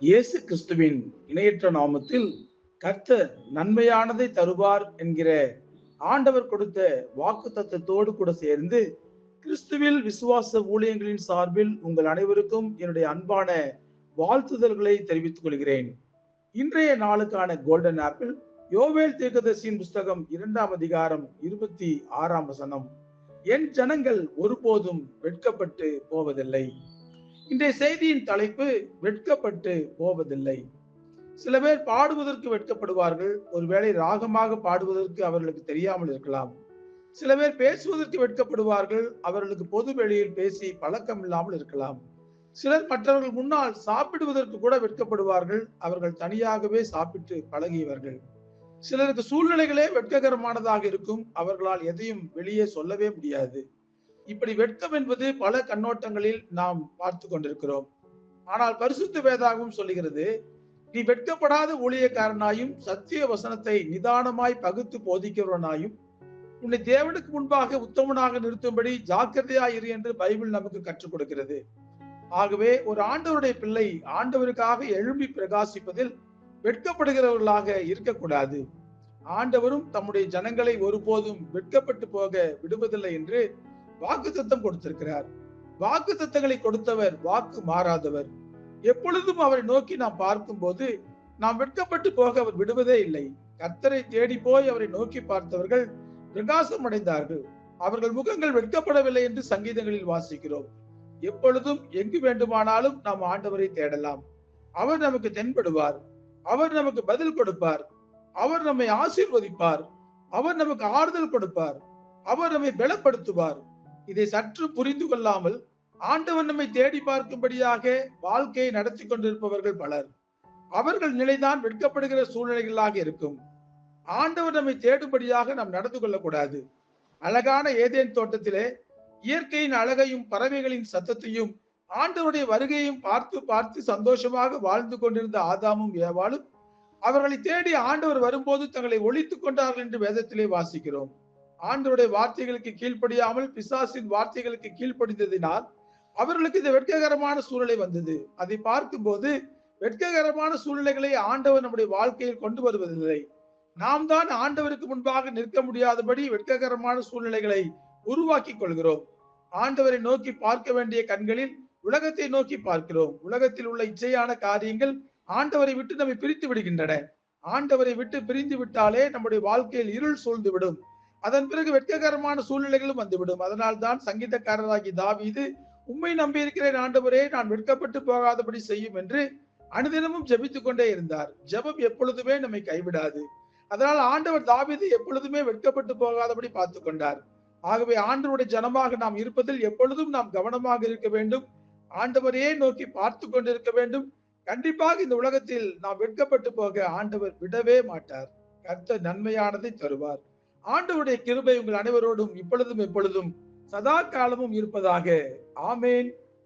இயேசு கிறிஸ்துவின் இணையற்ற நாமத்தில் கர்த்தர் நன்மையானதை தருவார் என்கிற ஆண்டவர் கொடுத்த வாக்கு தத்துவத்தோடு கூட சேர்ந்து கிறிஸ்துவில் விசுவாச ஊழியங்களின் சார்பில் உங்கள் அனைவருக்கும் என்னுடைய அன்பான வாழ்த்துதல்களை தெரிவித்துக் கொள்கிறேன். இன்றைய நாளுக்கான கோல்டன் ஆப்பிள் யோவேல் தீர்க்கதர்சியின் புஸ்தகம் இரண்டாம் அதிகாரம் இருபத்தி ஆறாம் வசனம். என் ஜனங்கள் ஒருபோதும் வெட்கப்பட்டு போவதில்லை. இன்றைய செய்தியின் தலைப்பு வெட்கப்பட்டு போவதில்லை. சில பேர் பாடுவதற்கு வெட்கப்படுவார்கள் ஒருவேளை ராகமாக பாடுவதற்கு அவர்களுக்கு தெரியாமல் இருக்கலாம். சில பேர் பேசுவதற்கு வெட்கப்படுவார்கள் அவர்களுக்கு பொது வெளியில் பேசி பழக்கம் இல்லாமல் இருக்கலாம். சிலர் மற்றவர்கள் முன்னால் சாப்பிடுவதற்கு கூட வெட்கப்படுவார்கள் அவர்கள் தனியாகவே சாப்பிட்டு பழகியவர்கள். சிலருக்கு சூழ்நிலைகளே வெட்ககரமானதாக இருக்கும் அவர்களால் எதையும் வெளியே சொல்லவே முடியாது. இப்படி வெட்கம் என்பது பல கண்ணோட்டங்களில் நாம் பார்த்து கொண்டிருக்கிறோம். ஆனால் பரிசுத்த வேதாகவும் சொல்லுகிறது நீ வெட்கப்படாத ஊழியக்காரனாயும் சத்திய வசனத்தை நிதானமாய் பகுத்து போதிக்கிறவனாயும் உன்னை தேவனுக்கு முன்பாக உத்தமனாக நிறுத்தும்படி ஜாக்கிரதையாயிரு என்று பைபிள் நமக்கு கற்றுக் கொடுக்கிறது. ஆகவே ஒரு ஆண்டவருடைய பிள்ளை ஆண்டவருக்காக எழும்பி பிரகாசிப்பதில் வெட்கப்படுகிறவர்களாக இருக்கக்கூடாது. ஆண்டவரும் தம்முடைய ஜனங்களை ஒருபோதும் வெட்கப்பட்டு போக விடுவதில்லை என்று வாக்கு தத்தம் கொடுத்திருக்கிறார். வாக்கு தத்தங்களை கொடுத்தவர் வாக்கு மாறாதவர். எப்பொழுதும் அவரை நோக்கி நாம் பார்க்கும் போது நாம் வெட்கப்பட்டு போக அவர் விடுவதே இல்லை. கர்த்தரை தேடி போய் அவரை நோக்கி பார்த்தவர்கள் பிரகாசம் அடைந்தார்கள். அவர்கள் முகங்கள் வெட்கப்படவில்லை என்று சங்கீதங்களில் வாசிக்கிறோம். எப்பொழுதும் எங்கு வேண்டுமானாலும் நாம் ஆண்டவரை தேடலாம். அவர் நமக்கு தென்படுவார். அவர் நமக்கு பதில் கொடுப்பார். அவர் நம்மை ஆசீர்வதிப்பார். அவர் நமக்கு ஆறுதல் கொடுப்பார். அவர் நம்மை பலப்படுத்துவார். இதை சற்று புரிந்து கொள்ளாமல் ஆண்டவன் நம்மை தேடி பார்க்கும்படியாக வாழ்க்கையை நடத்தி கொண்டிருப்பவர்கள் பலர். அவர்கள் நிலைதான் வெட்கப்படுகிற சூழ்நிலைகளாக இருக்கும். ஆண்டவர் நம்மை தேடும்படியாக நாம் நடந்து கொள்ளக்கூடாது. அழகான ஏதேன் தோட்டத்திலே இயற்கையின் அழகையும் பறவைகளின் சத்தத்தையும் ஆண்டவருடைய வருகையையும் பார்த்து பார்த்து சந்தோஷமாக வாழ்ந்து கொண்டிருந்த ஆதாமும் ஏவாளும் அவர்களை தேடி ஆண்டவர் வரும்போது தங்களை ஒழித்துக் கொண்டார்கள் என்று வேதத்திலே வாசிக்கிறோம். ஆண்டவருடைய வார்த்தைகளுக்கு கீழ்ப்படியாமல் பிசாசின் வார்த்தைகளுக்கு கீழ்ப்படிந்ததினால் அவர்களுக்கு இந்த வெட்ககரமான சூழ்நிலை வந்தது. அதை பார்க்கும்போது வெட்ககரமான சூழ்நிலைகளை ஆண்டவர் நம்முடைய வாழ்க்கையில் கொண்டு வருவதில்லை. நாம் தான் ஆண்டவருக்கு முன்பாக நிற்க முடியாதபடி வெட்ககரமான சூழ்நிலைகளை உருவாக்கி கொள்கிறோம். ஆண்டவரை நோக்கி பார்க்க வேண்டிய கண்களில் உலகத்தை நோக்கி பார்க்கிறோம். உலகத்தில் உள்ள இச்சையான காரியங்கள் ஆண்டவரை விட்டு நம்மை பிரித்து விடுகின்றன. ஆண்டவரை விட்டு பிரிந்து விட்டாலே நம்முடைய வாழ்க்கையில் இருள் சூழ்ந்து விடும். அதன் பிறகு வெட்ககரமான சூழ்நிலைகளும் வந்துவிடும். அதனால் தான் சங்கீதக்காரராகி தாவீது உண்மை நம்பி இருக்கிறேன் ஆண்டவரே நான் வெட்கப்பட்டு போகாதபடி செய்யும் என்று அனுதினமும் ஜெபித்துக் கொண்டே இருந்தார். ஜெபம் எப்பொழுதுமே நம்மை கைவிடாது. அதனால் ஆண்டவர் தாவீது எப்பொழுதுமே வெட்கப்பட்டு போகாதபடி பார்த்து கொண்டார். ஆகவே ஆண்டவருடைய ஜனமாக நாம் இருப்பதில் எப்பொழுதும் நாம் கவனமாக இருக்க வேண்டும். ஆண்டவரையே நோக்கி பார்த்து கொண்டிருக்க வேண்டும். கண்டிப்பாக இந்த உலகத்தில் நாம் வெட்கப்பட்டு போக ஆண்டவர் விடவே மாட்டார். கர்த்த நன்மையானதை தருவார். ஆண்டவருடைய கிருபை உங்கள் அனைவரோடும் இப்பொழுதும் எப்பொழுதும் சதா காலமும் இருப்பதாக. ஆமேன்.